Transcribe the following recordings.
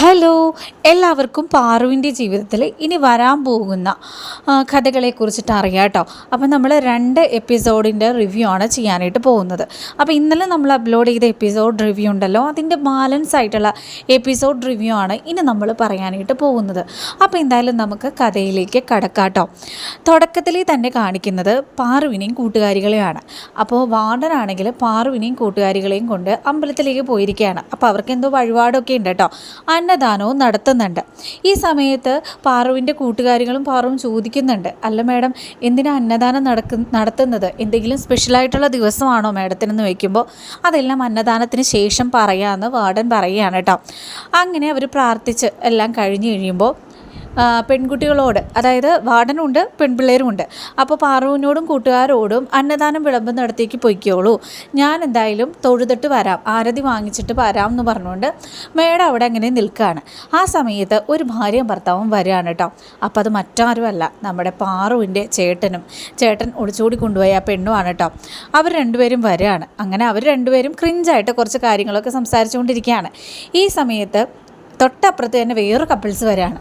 Hello എല്ലാവർക്കും പാറുവിന്റെ ജീവിതത്തിൽ ഇനി വരാൻ പോകുന്ന കഥകളെ കഥകളെക്കുറിച്ചിട്ട് അറിയാം കേട്ടോ. അപ്പോൾ നമ്മൾ രണ്ട് എപ്പിസോഡിന്റെ റിവ്യൂ ആണ് ചെയ്യാനായിട്ട് പോകുന്നത്. അപ്പോൾ ഇന്നലെ നമ്മൾ അപ്ലോഡ് ചെയ്ത എപ്പിസോഡ് റിവ്യൂ ഉണ്ടല്ലോ അതിന്റെ ബാലൻസ് ആയിട്ടുള്ള എപ്പിസോഡ് റിവ്യൂ ആണ് ഇനി നമ്മൾ പറയാനായിട്ട് പോകുന്നത്. അപ്പോൾ എന്തായാലും നമുക്ക് കഥയിലേക്ക് കടക്കാം കടക്കാട്ടോ തുടക്കത്തിൽ തന്നെ കാണിക്കുന്നത് പാറുവിനെയും കൂട്ടുകാരികളെയാണ്. അപ്പോൾ വാർഡനാണെങ്കിൽ പാറുവിനെയും കൂട്ടുകാരികളെയും കൊണ്ട് അമ്പലത്തിലേക്ക് പോയിരിക്കുകയാണ്. അപ്പോൾ അവർക്ക് എന്തോ വഴിപാടൊക്കെ ഉണ്ട് കേട്ടോ. അന്നദാനവും നടത്തുന്നുണ്ട്. ഈ സമയത്ത് പാറുവിന്റെ കൂട്ടുകാരികളും പാറുവും ചോദിക്കുന്നുണ്ട് അല്ല മാഡം എന്തിനാ അന്നദാനം നടക്കു നടത്തുന്നത്? എന്തെങ്കിലും സ്പെഷ്യലായിട്ടുള്ള ദിവസമാണോ മാഡത്തിനെന്ന് വയ്ക്കുമ്പോൾ അതെല്ലാം അന്നദാനത്തിന് ശേഷം പറയാമെന്ന് വാർഡൻ പറയുകയാണ് കേട്ടോ അങ്ങനെ അവർ പ്രാർത്ഥിച്ച് എല്ലാം കഴിഞ്ഞ് കഴിയുമ്പോൾ പെൺകുട്ടികളോട് അതായത് വാർഡനുണ്ട് പെൺപിള്ളേരുമുണ്ട്. അപ്പോൾ പാറുവിനോടും കൂട്ടുകാരോടും അന്നദാനം വിളമ്പുന്നിടത്തേക്ക് പൊയ്ക്കോളൂ. ഞാൻ എന്തായാലും തൊഴുതിട്ട് വരാം ആരതി വാങ്ങിച്ചിട്ട് വരാം എന്ന് പറഞ്ഞുകൊണ്ട് മേഡം അവിടെ അങ്ങനെ നിൽക്കുകയാണ് ആ സമയത്ത് ഒരു ഭാര്യയും ഭർത്താവും വരികയാണ് കേട്ടോ. അപ്പോൾ അത് മറ്റാരുമല്ല നമ്മുടെ പാറുവിന്റെ ചേട്ടനും. ചേട്ടൻ ഒളിച്ചോടി കൊണ്ടുപോയ ആ പെണ്ണുമാണ് കേട്ടോ. അവർ രണ്ടുപേരും വരികയാണ്. അങ്ങനെ അവർ രണ്ടുപേരും ക്രിഞ്ചായിട്ട് കുറച്ച് കാര്യങ്ങളൊക്കെ സംസാരിച്ചുകൊണ്ടിരിക്കുകയാണ്. ഈ സമയത്ത് തൊട്ടപ്പുറത്ത് തന്നെ വേറൊരു കപ്പിൾസ് വരാണ്.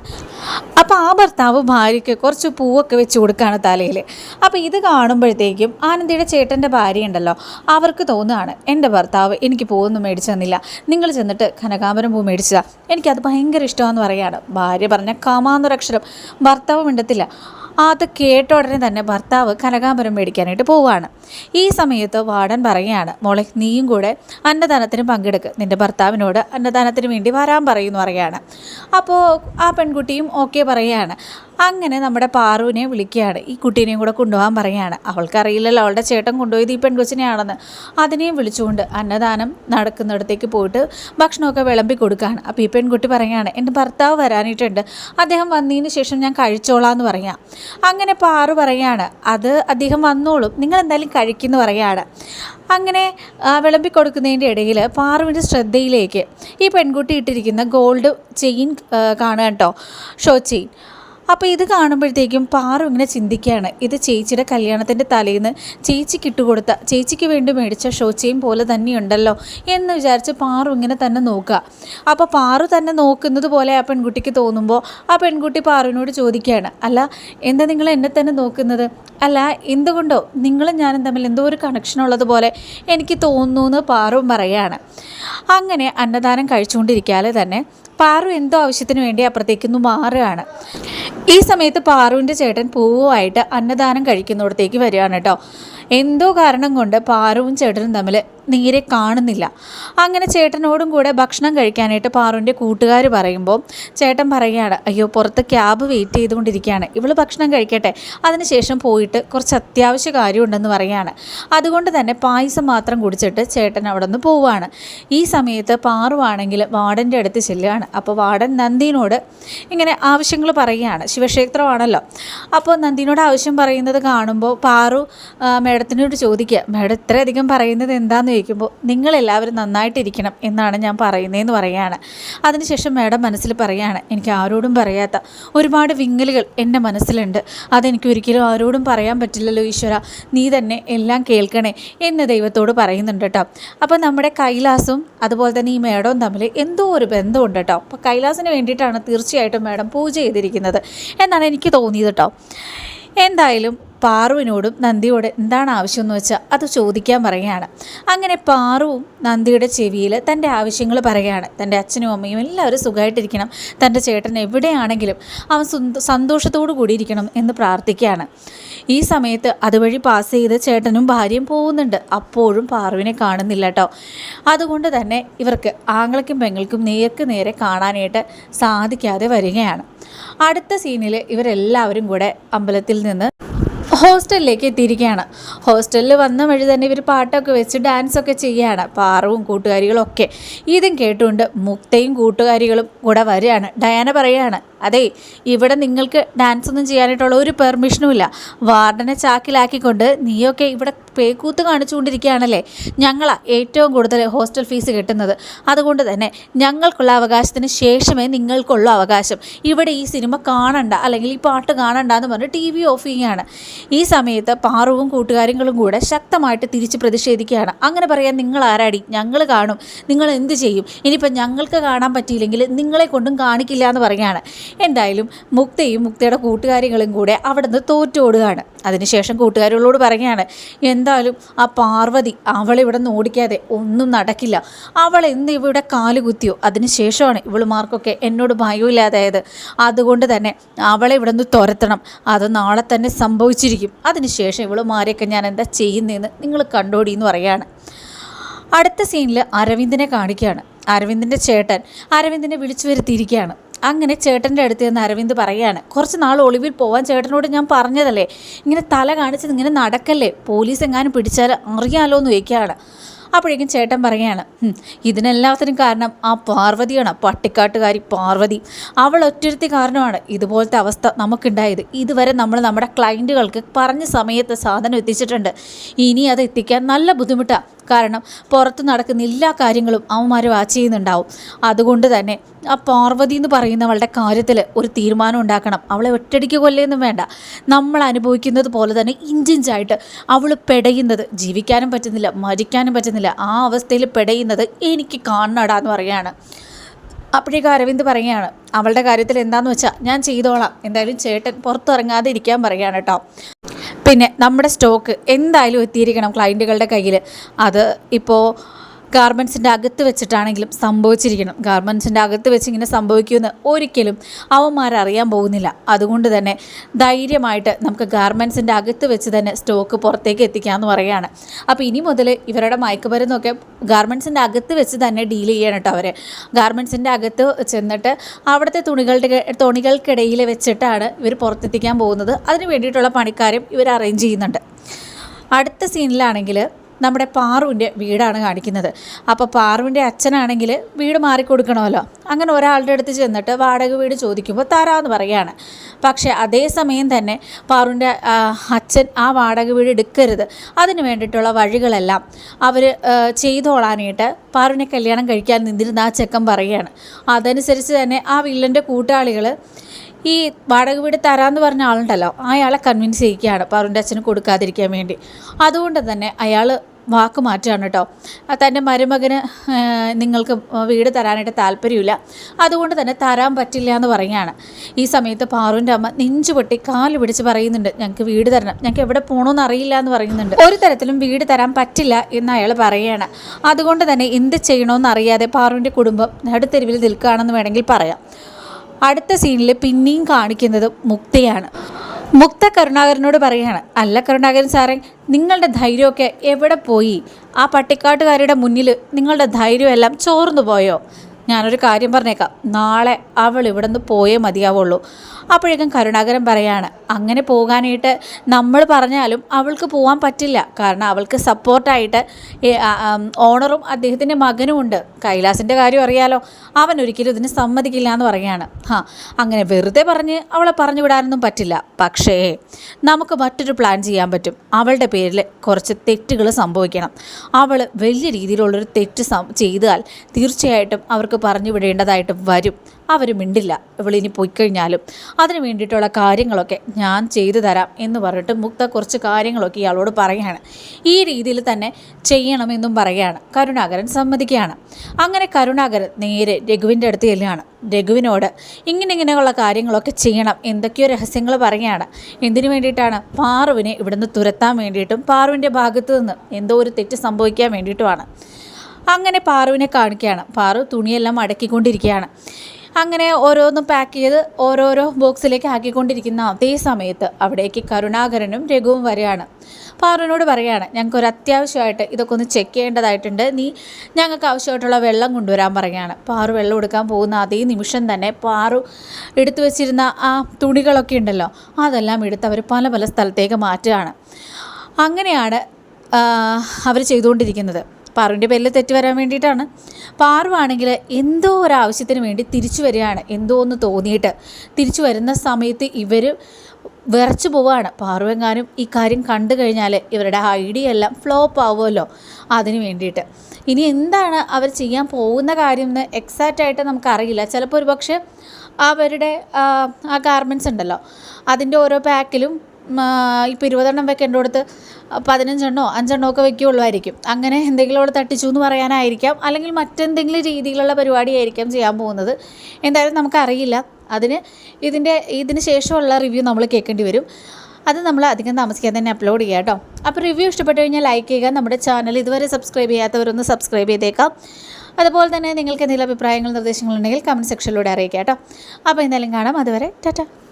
അപ്പോൾ ആ ഭർത്താവ് ഭാര്യയ്ക്ക് കുറച്ച് പൂവൊക്കെ വെച്ച് കൊടുക്കുകയാണ് തലയിൽ അപ്പോൾ ഇത് കാണുമ്പോഴത്തേക്കും ആനന്ദിയുടെ ചേട്ടന്റെ ഭാര്യ ഉണ്ടല്ലോ അവർക്ക് തോന്നുകയാണ് എന്റെ ഭർത്താവ് എനിക്ക് പൂവൊന്നും മേടിച്ചു തന്നില്ല. നിങ്ങൾ ചെന്നിട്ട് കനകാമരം പൂ മേടിച്ചതാണ് എനിക്കത് ഭയങ്കര ഇഷ്ടമാണെന്ന് പറയുകയാണ് ഭാര്യ പറഞ്ഞ കാമാന്നൊരക്ഷരം ഭർത്താവ് മിണ്ടത്തില്ല. അത് കേട്ട ഉടനെ തന്നെ ഭർത്താവ് കനകാംബരം മേടിക്കാനായിട്ട് പോവുകയാണ്. ഈ സമയത്ത് വാടൻ പറയുകയാണ് മോളെ നീയും കൂടെ അന്നദാനത്തിന് പങ്കെടുക്കുക നിന്റെ ഭർത്താവിനോട് അന്നദാനത്തിന് വേണ്ടി വരാൻ പറയുമെന്ന് പറയുകയാണ്. അപ്പോൾ ആ പെൺകുട്ടിയും ഓക്കെ പറയുകയാണ്. അങ്ങനെ നമ്മുടെ പാറുവിനെ വിളിക്കുകയാണ്. ഈ കുട്ടീനെയും കൂടെ കൊണ്ടുപോകാൻ പറയുകയാണ്. അവൾക്കറിയില്ലല്ലോ അവളുടെ ചേട്ടൻ കൊണ്ടുപോയത് ഈ പെൺകൊച്ചിനെയാണെന്ന്. അതിനെയും വിളിച്ചുകൊണ്ട് അന്നദാനം നടക്കുന്നിടത്തേക്ക് പോയിട്ട് ഭക്ഷണമൊക്കെ വിളമ്പി കൊടുക്കുകയാണ്. അപ്പോൾ ഈ പെൺകുട്ടി പറയുകയാണ് എന്റെ ഭർത്താവ് വരാനായിട്ടുണ്ട് അദ്ദേഹം വന്നതിന് ശേഷം ഞാൻ കഴിച്ചോളാം എന്ന് പറയാം അങ്ങനെ പാറു പറയുകയാണ് അത് അദ്ദേഹം വന്നോളും. നിങ്ങൾ എന്തായാലും കഴിക്കുമെന്ന് പറയുകയാണ്. അങ്ങനെ വിളമ്പി കൊടുക്കുന്നതിന്റെ ഇടയിൽ പാറുവിന്റെ ശ്രദ്ധയിലേക്ക് ഈ പെൺകുട്ടി ഇട്ടിരിക്കുന്ന ഗോൾഡ് ചെയിൻ കാണുക കേട്ടോ ഷോ ചെയിൻ. അപ്പോൾ ഇത് കാണുമ്പോഴത്തേക്കും പാറു ഇങ്ങനെ ചിന്തിക്കുകയാണ്. ഇത് ചേച്ചിയുടെ കല്യാണത്തിന്റെ തലേന്ന് ചേച്ചിക്ക് ഇട്ടുകൊടുത്ത ചേച്ചിക്ക് വേണ്ടി മേടിച്ച ഷോച്ചയും പോലെ തന്നെയുണ്ടല്ലോ എന്ന് വിചാരിച്ച് പാറു ഇങ്ങനെ തന്നെ നോക്കുക. അപ്പോൾ പാറു തന്നെ നോക്കുന്നത് പോലെ ആ പെൺകുട്ടിക്ക് തോന്നുമ്പോൾ ആ പെൺകുട്ടി പാറുവിനോട് ചോദിക്കുകയാണ് അല്ല എന്താ നിങ്ങൾ എന്നെ തന്നെ നോക്കുന്നത്? അല്ല എന്തുകൊണ്ടോ? നിങ്ങളും ഞാനും തമ്മിൽ എന്തോ ഒരു കണക്ഷൻ ഉള്ളതുപോലെ എനിക്ക് തോന്നുന്നു എന്ന് പാറും പറയാണ് അങ്ങനെ അന്നദാനം കഴിച്ചുകൊണ്ടിരിക്കാതെ തന്നെ പാറു എന്തോ ആവശ്യത്തിന് വേണ്ടി അപ്പുറത്തേക്കൊന്ന് മാറുകയാണ്. ഈ സമയത്ത് പാറുവിന്റെ ചേട്ടൻ പൂവുമായിട്ട് അന്നദാനം കഴിക്കുന്നിടത്തേക്ക് വരികയാണ് കേട്ടോ. എന്തോ കാരണം കൊണ്ട് പാറുവും ചേട്ടനും തമ്മിൽ നേരെ കാണുന്നില്ല. അങ്ങനെ ചേട്ടനോടും കൂടെ ഭക്ഷണം കഴിക്കാനായിട്ട് പാറുവിന്റെ കൂട്ടുകാർ പറയുമ്പോൾ ചേട്ടൻ പറയുകയാണ് അയ്യോ പുറത്ത് ക്യാബ് വെയിറ്റ് ചെയ്തുകൊണ്ടിരിക്കുകയാണ്. ഇവൾ ഭക്ഷണം കഴിക്കട്ടെ. അതിനുശേഷം പോയിട്ട് കുറച്ച് അത്യാവശ്യ കാര്യമുണ്ടെന്ന് പറയുകയാണ്. അതുകൊണ്ട് തന്നെ പായസം മാത്രം കുടിച്ചിട്ട് ചേട്ടൻ അവിടെ നിന്ന് പോവുകയാണ്. ഈ സമയത്ത് പാറുവാണെങ്കിൽ വാർഡന്റെ അടുത്ത് ചെല്ലുകയാണ്. അപ്പോൾ വാർഡൻ നന്ദിനോട് ഇങ്ങനെ ആവശ്യങ്ങൾ പറയുകയാണ്. ശിവക്ഷേത്രമാണല്ലോ. അപ്പോൾ നന്ദിനോട് ആവശ്യം പറയുന്നത് കാണുമ്പോൾ പാറു ആ, മേഡത്തിനോട് ചോദിക്കുക മേഡം ഇത്രയധികം പറയുന്നത് എന്താണെന്ന് ചോദിക്കുമ്പോൾ നിങ്ങളെല്ലാവരും നന്നായിട്ടിരിക്കണം എന്നാണ് ഞാൻ പറയുന്നതെന്ന് പറയുകയാണ് അതിനുശേഷം മേഡം മനസ്സിൽ പറയുകയാണ് എനിക്ക് ആരോടും പറയാത്ത ഒരുപാട് വിങ്ങലുകൾ എന്റെ മനസ്സിലുണ്ട്. അതെനിക്ക് ഒരിക്കലും ആരോടും പറയാൻ പറ്റില്ലല്ലോ ഈശ്വര. നീ തന്നെ എല്ലാം കേൾക്കണേ എന്ന് ദൈവത്തോട് പറയുന്നുണ്ട് കേട്ടോ. അപ്പോൾ നമ്മുടെ കൈലാസും അതുപോലെ തന്നെ ഈ മേഡവും തമ്മിൽ എന്തോ ഒരു ബന്ധമുണ്ട് കേട്ടോ. അപ്പോൾ കൈലാസിന് വേണ്ടിയിട്ടാണ് തീർച്ചയായിട്ടും മേഡം പൂജ ചെയ്തിരിക്കുന്നത് എന്നാണ് എനിക്ക് തോന്നിയത് കേട്ടോ. എന്തായാലും പാറുവിനോടും നന്ദിയോട് എന്താണ് ആവശ്യമെന്ന് വെച്ചാൽ അത് ചോദിക്കാൻ പറയുകയാണ്. അങ്ങനെ പാറുവും നന്ദിയുടെ ചെവിയിൽ തന്റെ ആവശ്യങ്ങൾ പറയുകയാണ്. തന്റെ അച്ഛനും അമ്മയും എല്ലാവരും സുഖമായിട്ടിരിക്കണം. തന്റെ ചേട്ടൻ എവിടെയാണെങ്കിലും അവൻ സന്തോഷത്തോടു കൂടിയിരിക്കണം എന്ന് പ്രാർത്ഥിക്കുകയാണ്. ഈ സമയത്ത് അതുവഴി പാസ് ചെയ്ത് ചേട്ടനും ഭാര്യയും പോകുന്നുണ്ട്. അപ്പോഴും പാറുവിനെ കാണുന്നില്ല കേട്ടോ. അതുകൊണ്ട് തന്നെ ഇവർക്ക് ആങ്ങളയ്ക്കും പെങ്ങൾക്കും നേർക്ക് നേരെ കാണാനായിട്ട് സാധിക്കാതെ വരികയാണ്. അടുത്ത സീനിൽ ഇവരെല്ലാവരും കൂടെ അമ്പലത്തിൽ നിന്ന് ഹോസ്റ്റലിലേക്ക് എത്തിയിരിക്കുകയാണ്. ഹോസ്റ്റലിൽ വന്ന വഴി തന്നെ ഇവർ പാട്ടൊക്കെ വെച്ച് ഡാൻസൊക്കെ ചെയ്യുകയാണ്. പാറവും കൂട്ടുകാരികളും ഒക്കെ ഇതും കേട്ടുകൊണ്ട് മുക്തയും കൂട്ടുകാരികളും കൂടെ വരികയാണ്. ഡയാന പറയുകയാണ്. അതെ ഇവിടെ നിങ്ങൾക്ക് ഡാൻസ് ഒന്നും ചെയ്യാനായിട്ടുള്ള ഒരു പെർമിഷനും ഇല്ല. വാർഡനെ ചാക്കിലാക്കിക്കൊണ്ട് നീയൊക്കെ ഇവിടെ പേക്കൂത്ത് കാണിച്ചുകൊണ്ടിരിക്കുകയാണല്ലേ? ഞങ്ങളാ ഏറ്റവും കൂടുതൽ ഹോസ്റ്റൽ ഫീസ് കിട്ടുന്നത്. അതുകൊണ്ട് തന്നെ ഞങ്ങൾക്കുള്ള അവകാശത്തിന് ശേഷമേ നിങ്ങൾക്കുള്ള അവകാശം. ഇവിടെ ഈ സിനിമ കാണണ്ട അല്ലെങ്കിൽ ഈ പാട്ട് കാണണ്ട എന്ന് പറഞ്ഞ് ടി വി ഓഫ് ചെയ്യുകയാണ്. ഈ സമയത്ത് പാറുവും കൂട്ടുകാരികളും കൂടെ ശക്തമായിട്ട് തിരിച്ച് പ്രതിഷേധിക്കുകയാണ്. അങ്ങനെ പറയാൻ നിങ്ങൾ ആരാടി? ഞങ്ങൾ കാണും. നിങ്ങൾ എന്ത് ചെയ്യും? ഇനിയിപ്പോൾ ഞങ്ങൾക്ക് കാണാൻ പറ്റിയില്ലെങ്കിൽ നിങ്ങളെ കൊണ്ടും കാണിക്കില്ല എന്ന് പറയുകയാണ്. എന്തായാലും മുക്തയും മുക്തയുടെ കൂട്ടുകാരികളും കൂടെ അവിടെ നിന്ന് തോറ്റോടുകയാണ്. അതിനുശേഷം കൂട്ടുകാരികളോട് പറയുകയാണ് എന്തായാലും ആ പാർവതി അവളിവിടെ നിന്ന് ഓടിക്കാതെ ഒന്നും നടക്കില്ല. അവൾ എന്ന് ഇവിടെ കാൽ കുത്തിയോ. അതിനുശേഷമാണ് ഇവളുമാർക്കൊക്കെ എന്നോട് ഭയമില്ലാതായത് അതുകൊണ്ട് തന്നെ അവളെ ഇവിടെ നിന്ന് തുരത്തണം. അത് നാളെ തന്നെ സംഭവിച്ചിരിക്കും. അതിനുശേഷം ഇവളുമാരെയൊക്കെ ഞാൻ എന്താ ചെയ്യുന്നതെന്ന് നിങ്ങൾ കണ്ടോടി എന്ന് പറയുകയാണ്. അടുത്ത സീനിൽ അരവിന്ദിനെ കാണിക്കുകയാണ്. അരവിന്ദിന്റെ ചേട്ടൻ അരവിന്ദിനെ വിളിച്ചു വരുത്തിയിരിക്കുകയാണ്. അങ്ങനെ ചേട്ടന്റെ അടുത്ത് നിന്ന് അരവിന്ദ് പറയാണ് കുറച്ച് നാൾ ഒളിവിൽ പോവാൻ ചേട്ടനോട് ഞാൻ പറഞ്ഞതല്ലേ? ഇങ്ങനെ തല കാണിച്ചത് ഇങ്ങനെ നടക്കല്ലേ? പോലീസ് എങ്ങാനും പിടിച്ചാൽ അറിയാലോ എന്ന് ചോദിക്കുകയാണ്. അപ്പോഴേക്കും ചേട്ടൻ പറയുകയാണ് ഇതിനെല്ലാത്തിനും കാരണം ആ പാർവതിയാണ് പട്ടിക്കാട്ടുകാരി പാർവതി. അവൾ ഒറ്റരുത്തി കാരണമാണ് ഇതുപോലത്തെ അവസ്ഥ നമുക്കുണ്ടായത്. ഇതുവരെ നമ്മൾ നമ്മുടെ ക്ലയന്റുകൾക്ക് പറഞ്ഞ സമയത്ത് സാധനം എത്തിച്ചിട്ടുണ്ട്. ഇനി അത് എത്തിക്കാൻ നല്ല ബുദ്ധിമുട്ടാണ് കാരണം പുറത്ത് നടക്കുന്ന എല്ലാ കാര്യങ്ങളും അവന്മാർ വാച്ച് ചെയ്യുന്നുണ്ടാവും. അതുകൊണ്ട് തന്നെ ആ പാർവതി എന്ന് പറയുന്നവളുടെ കാര്യത്തിൽ ഒരു തീരുമാനം ഉണ്ടാക്കണം. അവളെ ഒറ്റടിക്ക് കൊല്ലയൊന്നും വേണ്ട. നമ്മൾ അനുഭവിക്കുന്നത് പോലെ തന്നെ ഇഞ്ചിഞ്ചായിട്ട് അവൾ പെടയുന്നത് ജീവിക്കാനും പറ്റുന്നില്ല മരിക്കാനും പറ്റുന്നില്ല. ആ അവസ്ഥയിൽ പെടയുന്നത് എനിക്ക് കാണണടാ എന്ന് പറയാണ് അപ്പോഴേക്കും അരവിന്ദ് പറയുകയാണ് അവളുടെ കാര്യത്തിൽ എന്താണെന്ന് വെച്ചാൽ ഞാൻ ചെയ്തോളാം. എന്തായാലും ചേട്ടൻ പുറത്തിറങ്ങാതെ ഇരിക്കാൻ പറയുകയാണ് കേട്ടോ പിന്നെ നമ്മുടെ സ്റ്റോക്ക് എന്തായാലും എത്തിയിരിക്കണം ക്ലയന്റുകളുടെ കയ്യിൽ അത് ഇപ്പോൾ ഗാർമെൻസിന്റെ അകത്ത് വെച്ചിട്ടാണെങ്കിലും സംഭവിച്ചിരിക്കണം. ഗാർമെൻസിന്റെ അകത്ത് വെച്ച് ഇങ്ങനെ സംഭവിക്കുമെന്ന് ഒരിക്കലും അവന്മാരറിയാൻ പോകുന്നില്ല. അതുകൊണ്ട് തന്നെ ധൈര്യമായിട്ട് നമുക്ക് ഗാർമെൻസിന്റെ അകത്ത് വെച്ച് തന്നെ സ്റ്റോക്ക് പുറത്തേക്ക് എത്തിക്കാമെന്ന് പറയുകയാണ്. അപ്പോൾ ഇനി മുതൽ ഇവരുടെ മയക്കുമരുന്നൊക്കെ ഗാർമെൻസിന്റെ അകത്ത് വെച്ച് തന്നെ ഡീൽ ചെയ്യണം കേട്ടോ അവർ ഗാർമെൻസിന്റെ അകത്ത് ചെന്നിട്ട് അവിടുത്തെ തുണികളുടെ തുണികൾക്കിടയിൽ വെച്ചിട്ടാണ് ഇവർ പുറത്തെത്തിക്കാൻ പോകുന്നത്. അതിന് വേണ്ടിയിട്ടുള്ള പണിക്കാരും ഇവർ അറേഞ്ച് ചെയ്യുന്നുണ്ട്. അടുത്ത സീനിലാണെങ്കിൽ നമ്മുടെ പാറുവിന്റെ വീടാണ് കാണിക്കുന്നത്. അപ്പോൾ പാറുവിന്റെ അച്ഛനാണെങ്കിൽ വീട് മാറിക്കൊടുക്കണമല്ലോ. അങ്ങനെ ഒരാളുടെ അടുത്ത് ചെന്നിട്ട് വാടക വീട് ചോദിക്കുമ്പോൾ തരാമെന്ന് പറയാണ് പക്ഷേ അതേസമയം തന്നെ പാറുവിന്റെ അച്ഛൻ ആ വാടക വീട് എടുക്കരുത്. അതിന് വേണ്ടിയിട്ടുള്ള വഴികളെല്ലാം അവർ ചെയ്തോളാനായിട്ട് പാറുവിനെ കല്യാണം കഴിക്കാൻ നിന്നിരുന്ന ആ ചെക്കൻ പറയുകയാണ്. അതനുസരിച്ച് തന്നെ ആ വില്ലന്റെ കൂട്ടാളികൾ ഈ വാടക വീട് തരാമെന്ന് പറഞ്ഞ ആളുണ്ടല്ലോ അയാളെ കൺവിൻസ് ചെയ്യിക്കുകയാണ്. പാറുവിന്റെ അച്ഛന് കൊടുക്കാതിരിക്കാൻ വേണ്ടി. അതുകൊണ്ട് തന്നെ അയാൾ വാക്ക് മാറ്റുകയാണ് കേട്ടോ. തന്റെ മരുമകന് നിങ്ങൾക്ക് വീട് തരാനായിട്ട് താല്പര്യമില്ല. അതുകൊണ്ട് തന്നെ തരാൻ പറ്റില്ല എന്ന് പറയുകയാണ്. ഈ സമയത്ത് പാറുവിന്റെ അമ്മ നെഞ്ചു പൊട്ടി കാൽ പിടിച്ച് പറയുന്നുണ്ട് ഞങ്ങൾക്ക് വീട് തരണം. ഞങ്ങൾക്ക് എവിടെ പോകണമെന്ന് അറിയില്ല എന്ന് പറയുന്നുണ്ട്. ഒരു തരത്തിലും വീട് തരാൻ പറ്റില്ല എന്ന് അയാൾ പറയുകയാണ്. അതുകൊണ്ട് തന്നെ എന്ത് ചെയ്യണമെന്ന് അറിയാതെ പാറുവിന്റെ കുടുംബം നടുത്തെരുവിൽ നിൽക്കുകയാണെന്ന് വേണമെങ്കിൽ പറയാം. അടുത്ത സീനിൽ പിന്നെയും കാണിക്കുന്നത് മുക്തയാണ്. മുക്ത കരുണാകരനോട് പറയാണ് അല്ല കരുണാകരൻ സാറേ നിങ്ങളുടെ ധൈര്യമൊക്കെ എവിടെ പോയി? ആ പട്ടിക്കാട്ടുകാരുടെ മുന്നിൽ നിങ്ങളുടെ ധൈര്യമെല്ലാം ചോർന്നു പോയോ ഞാനൊരു കാര്യം പറഞ്ഞേക്കാം നാളെ അവൾ ഇവിടെ നിന്ന് പോയേ മതിയാവുള്ളൂ. അപ്പോഴേക്കും കരുണാകരൻ പറയാണ് അങ്ങനെ പോകാനായിട്ട് നമ്മൾ പറഞ്ഞാലും അവൾക്ക് പോകാൻ പറ്റില്ല. കാരണം അവൾക്ക് സപ്പോർട്ടായിട്ട് ഓണറും അദ്ദേഹത്തിന്റെ മകനും ഉണ്ട്. കൈലാസിന്റെ കാര്യം അറിയാലോ അവൻ ഒരിക്കലും ഇതിന് സമ്മതിക്കില്ല എന്ന് പറയാണ്. ഹാ അങ്ങനെ വെറുതെ പറഞ്ഞ് അവളെ പറഞ്ഞു വിടാനൊന്നും പറ്റില്ല. പക്ഷേ നമുക്ക് മറ്റൊരു പ്ലാൻ ചെയ്യാൻ പറ്റും. അവളുടെ പേരിൽ കുറച്ച് തെറ്റുകൾ സംഭവിക്കണം. അവൾ വലിയ രീതിയിലുള്ളൊരു തെറ്റ് ചെയ്താൽ തീർച്ചയായിട്ടും അവർക്ക് പറഞ്ഞു വിടേണ്ടതായിട്ട് വരും. അവർ മിണ്ടില്ല. ഇവളിനി പോയി കഴിഞ്ഞാലും അതിന് വേണ്ടിയിട്ടുള്ള കാര്യങ്ങളൊക്കെ ഞാൻ ചെയ്തു തരാം എന്ന് പറഞ്ഞിട്ട് മുക്ത കുറച്ച് കാര്യങ്ങളൊക്കെ ഇയാളോട് പറയുകയാണ്. ഈ രീതിയിൽ തന്നെ ചെയ്യണമെന്നും പറയുകയാണ്. കരുണാകരൻ സമ്മതിക്കുകയാണ്. അങ്ങനെ കരുണാകരൻ നേരെ രഘുവിന്റെ അടുത്ത് ചെല്ലുകയാണ്. രഘുവിനോട് ഇങ്ങനെ ഇങ്ങനെയുള്ള കാര്യങ്ങളൊക്കെ ചെയ്യണം. എന്തൊക്കെയോ രഹസ്യങ്ങൾ പറയുകയാണ്. എന്തിനു വേണ്ടിയിട്ടാണ്? പാറുവിനെ ഇവിടുന്ന് തുരത്താൻ വേണ്ടിയിട്ടും പാറുവിന്റെ ഭാഗത്തു നിന്ന് എന്തോ ഒരു തെറ്റ് സംഭവിക്കാൻ വേണ്ടിയിട്ടുമാണ്. അങ്ങനെ പാറുവിനെ കാണിക്കുകയാണ്. പാറു തുണിയെല്ലാം അടക്കിക്കൊണ്ടിരിക്കുകയാണ്. അങ്ങനെ ഓരോന്നും പാക്ക് ചെയ്ത് ഓരോരോ ബോക്സിലേക്ക് ആക്കിക്കൊണ്ടിരിക്കുന്ന അതേ സമയത്ത് അവിടേക്ക് കരുണാകരനും രഘുവും വരികയാണ്. പാറുവിനോട് പറയുകയാണ് ഞങ്ങൾക്ക് ഒരു അത്യാവശ്യമായിട്ട് ഇതൊക്കെ ഒന്ന് ചെക്ക് ചെയ്യേണ്ടതായിട്ടുണ്ട്. നീ ഞങ്ങൾക്ക് ആവശ്യമായിട്ടുള്ള വെള്ളം കൊണ്ടുവരാൻ പറയുകയാണ്. പാറു വെള്ളം എടുക്കാൻ പോകുന്ന അതേ നിമിഷം തന്നെ പാറു എടുത്തു വെച്ചിരുന്ന ആ തുണികളൊക്കെ ഉണ്ടല്ലോ അതെല്ലാം എടുത്ത് അവർ പല പല സ്ഥലത്തേക്ക് മാറ്റുകയാണ്. അങ്ങനെയാണ് അവർ ചെയ്തുകൊണ്ടിരിക്കുന്നത്. പാറുവിന്റെ പേരിൽ തെറ്റ് വരാൻ വേണ്ടിയിട്ടാണ്. പാറുവാണെങ്കിൽ എന്തോ ഒരു ആവശ്യത്തിന് വേണ്ടി തിരിച്ചു വരികയാണ്. എന്തോ ഒന്ന് തോന്നിയിട്ട് തിരിച്ചു വരുന്ന സമയത്ത് ഇവർ വിറച്ചു പോവുകയാണ്. പാറുവെങ്ങാനും ഈ കാര്യം കണ്ടു കഴിഞ്ഞാൽ ഇവരുടെ ഐഡിയ എല്ലാം ഫ്ലോപ്പ് ആവുമല്ലോ അതിന് വേണ്ടിയിട്ട്. ഇനി എന്താണ് അവർ ചെയ്യാൻ പോകുന്ന കാര്യം എന്ന് എക്സാക്റ്റ് ആയിട്ട് നമുക്കറിയില്ല. ചിലപ്പോൾ ഒരു പക്ഷേ അവരുടെ ആ ഗാർമെന്റ്സ് ഉണ്ടല്ലോ. അതിന്റെ ഓരോ പാക്കിലും ഇപ്പോൾ ഇരുപതെണ്ണം വെക്കേണ്ട അടുത്ത്. പതിനഞ്ചെണ്ണോ അഞ്ചെണ്ണോ ഒക്കെ വെക്കുകയുള്ളായിരിക്കും അങ്ങനെ എന്തെങ്കിലും അവിടെ തട്ടിച്ചു എന്ന് പറയാനായിരിക്കാം. അല്ലെങ്കിൽ മറ്റെന്തെങ്കിലും രീതിയിലുള്ള പരിപാടിയായിരിക്കാം ചെയ്യാൻ പോകുന്നത്. എന്തായാലും നമുക്കറിയില്ല. അതിന് ഇതിന്റെ ഇതിന് ശേഷമുള്ള റിവ്യൂ നമ്മൾ കേൾക്കേണ്ടി വരും. അത് നമ്മൾ അധികം താമസിക്കാൻ തന്നെ അപ്ലോഡ് ചെയ്യാം കേട്ടോ. അപ്പോൾ റിവ്യൂ ഇഷ്ടപ്പെട്ടു കഴിഞ്ഞാൽ ലൈക്ക് ചെയ്യുക. നമ്മുടെ ചാനൽ ഇതുവരെ സബ്സ്ക്രൈബ് ചെയ്യാത്തവരൊന്ന് സബ്സ്ക്രൈബ് ചെയ്തേക്കാം. അതുപോലെ തന്നെ നിങ്ങൾക്ക് എന്തെങ്കിലും അഭിപ്രായങ്ങൾ നിർദ്ദേശങ്ങളുണ്ടെങ്കിൽ കമന്റ് സെക്ഷനിലൂടെ അറിയിക്കാം കേട്ടോ. അപ്പോൾ എന്തായാലും കാണാം. അതുവരെ ടാറ്റ.